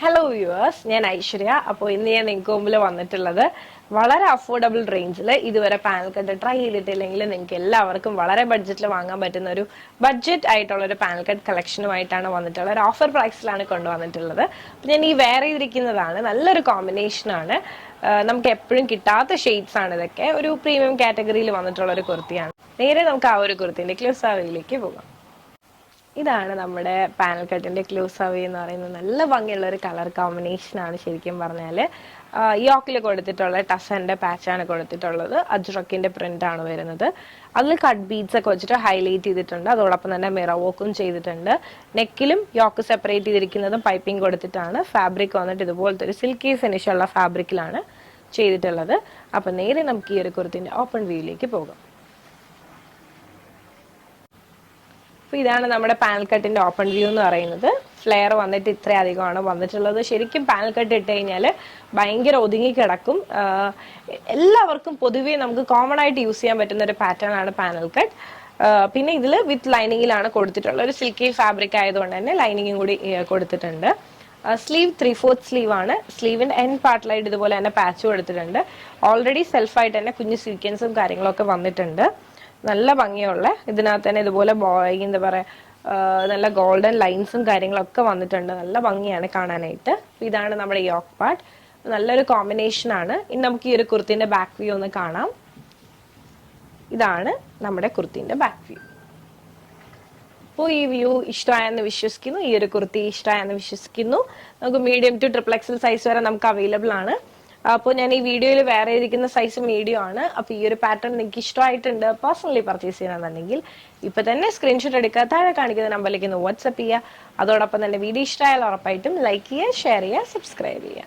Hello viewers ഞാൻ ഐശ്വര്യ. അപ്പോൾ ഇന്ന് ഞാൻ നിങ്ങൾക്ക് മുമ്പിൽ വന്നിട്ടുള്ളത് വളരെ അഫോർഡബിൾ റേഞ്ചിൽ ഇതുവരെ പാനൽ കട്ട് ട്രൈ ചെയ്തിട്ടില്ലെങ്കിൽ നിങ്ങൾക്ക് എല്ലാവർക്കും വളരെ ബഡ്ജറ്റിൽ വാങ്ങാൻ പറ്റുന്ന ഒരു ബഡ്ജറ്റ് ആയിട്ടുള്ള ഒരു പാനൽ കട്ട് കളക്ഷനുമായിട്ടാണ് വന്നിട്ടുള്ളത്. ഒരു ഓഫർ പ്രൈസിലാണ് കൊണ്ടുവന്നിട്ടുള്ളത്. അപ്പോൾ ഞാൻ ഈ വെയർ ചെയ്തിരിക്കുന്നതാണ്. നല്ലൊരു കോമ്പിനേഷനാണ് നമുക്ക് എപ്പോഴും കിട്ടാത്ത ഷെയ്ഡ്സ് ആണ് ഇതൊക്കെ. ഒരു പ്രീമിയം കാറ്റഗറിയിൽ വന്നിട്ടുള്ള ഒരു കുർത്തിയാണ്. നേരെ നമുക്ക് ആ ഒരു കുർത്തിന്റെ ക്ലൂസാവിലേക്ക് പോകാം. ഇതാണ് നമ്മുടെ പാനൽ കട്ടിന്റെ ക്ലൂസ് അവി എന്ന് പറയുന്നത്. നല്ല ഭംഗിയുള്ള ഒരു കളർ കോമ്പിനേഷൻ ആണ് ശരിക്കും പറഞ്ഞാൽ യോക്കിൽ കൊടുത്തിട്ടുള്ള ടസന്റെ പാച്ചാണ് കൊടുത്തിട്ടുള്ളത്. പ്രിന്റ് ആണ് വരുന്നത്. അതിൽ കട്ട് ബീഡ്സ് ഒക്കെ വെച്ചിട്ട് ഹൈലൈറ്റ് ചെയ്തിട്ടുണ്ട്. അതോടൊപ്പം തന്നെ മിറർ വർക്കും ചെയ്തിട്ടുണ്ട്. നെക്കിലും യോക്ക് സെപ്പറേറ്റ് ചെയ്തിരിക്കുന്നതും പൈപ്പിംഗ് കൊടുത്തിട്ടാണ്. ഫാബ്രിക് വന്നിട്ട് ഇതുപോലത്തെ ഒരു സിൽക്കി ഫിനിഷുള്ള ഫാബ്രിക്കിലാണ് ചെയ്തിട്ടുള്ളത്. അപ്പൊ നേരെ നമുക്ക് ഈ ഒരു കുർത്തിന്റെ ഓപ്പൺ വ്യൂയിലേക്ക് പോകാം. അപ്പോൾ ഇതാണ് നമ്മുടെ പാനൽ കട്ടിന്റെ ഓപ്പൺ വ്യൂ എന്ന് പറയുന്നത്. ഫ്ലെയർ വന്നിട്ട് ഇത്രയധികമാണ് വന്നിട്ടുള്ളത്. ശരിക്കും പാനൽ കട്ട് ഇട്ട് കഴിഞ്ഞാൽ ഭയങ്കര ഒതുങ്ങി കിടക്കും. എല്ലാവർക്കും പൊതുവേ നമുക്ക് കോമൺ ആയിട്ട് യൂസ് ചെയ്യാൻ പറ്റുന്ന ഒരു പാറ്റേൺ ആണ് പാനൽ കട്ട് പിന്നെ ഇതിൽ വിത്ത് ലൈനിങ്ങിലാണ് കൊടുത്തിട്ടുള്ളത്. ഒരു സിൽക്കി ഫാബ്രിക് ആയതുകൊണ്ട് തന്നെ ലൈനിങ്ങും കൂടി കൊടുത്തിട്ടുണ്ട്. സ്ലീവ് ത്രീ ഫോർത്ത് സ്ലീവ് ആണ്. സ്ലീവിന്റെ എൻ പാർട്ടിലായിട്ട് ഇതുപോലെ തന്നെ പാച്ചും കൊടുത്തിട്ടുണ്ട്. ഓൾറെഡി സെൽഫായിട്ട് തന്നെ കുഞ്ഞു സീക്വൻസും കാര്യങ്ങളൊക്കെ വന്നിട്ടുണ്ട്. നല്ല ഭംഗിയുള്ള ഇതിനകത്ത് തന്നെ ഇതുപോലെ എന്താ പറയാ ആ, നല്ല ഗോൾഡൻ ലൈൻസും കാര്യങ്ങളൊക്കെ വന്നിട്ടുണ്ട്. നല്ല ഭംഗിയാണ് കാണാനായിട്ട്. ഇതാണ് നമ്മുടെ യോക്ക് പാർട്ട് നല്ലൊരു കോമ്പിനേഷൻ ആണ്. ഇനി നമുക്ക് ഈ ഒരു കുർത്തിന്റെ ബാക്ക് വ്യൂ ഒന്ന് കാണാം. ഇതാണ് നമ്മുടെ കുർത്തിന്റെ ബാക്ക് വ്യൂ അപ്പോൾ ഈ വ്യൂ ഇഷ്ടമായെന്ന് വിശ്വസിക്കുന്നു ഈ ഒരു കുർത്തി ഇഷ്ടമായെന്ന് വിശ്വസിക്കുന്നു. നമുക്ക് മീഡിയം ടു ട്രിപ്ലക്സൽ സൈസ് വരെ നമുക്ക് അവൈലബിൾ ആണ്. അപ്പോൾ ഞാൻ ഈ വീഡിയോയിൽ വേറെ ഇരിക്കുന്ന സൈസ് മീഡിയം ആണ്. അപ്പോൾ ഈ ഒരു പാറ്റേൺ നിങ്ങൾക്ക് ഇഷ്ടമായിട്ടുണ്ട് പേഴ്സണലി പർച്ചേസ് ചെയ്യണമെന്നുണ്ടെങ്കിൽ ഇപ്പൊ തന്നെ സ്ക്രീൻഷോട്ട് എടുക്കുക താഴെ കാണിക്കുന്ന നമ്പറിലേക്ക് ഒന്ന് വാട്സപ്പ് ചെയ്യുക. അതോടൊപ്പം തന്നെ വീഡിയോ ഇഷ്ടമായാൽ ഉറപ്പായിട്ടും ലൈക്ക് ചെയ്യുക ഷെയർ ചെയ്യുക സബ്സ്ക്രൈബ് ചെയ്യുക.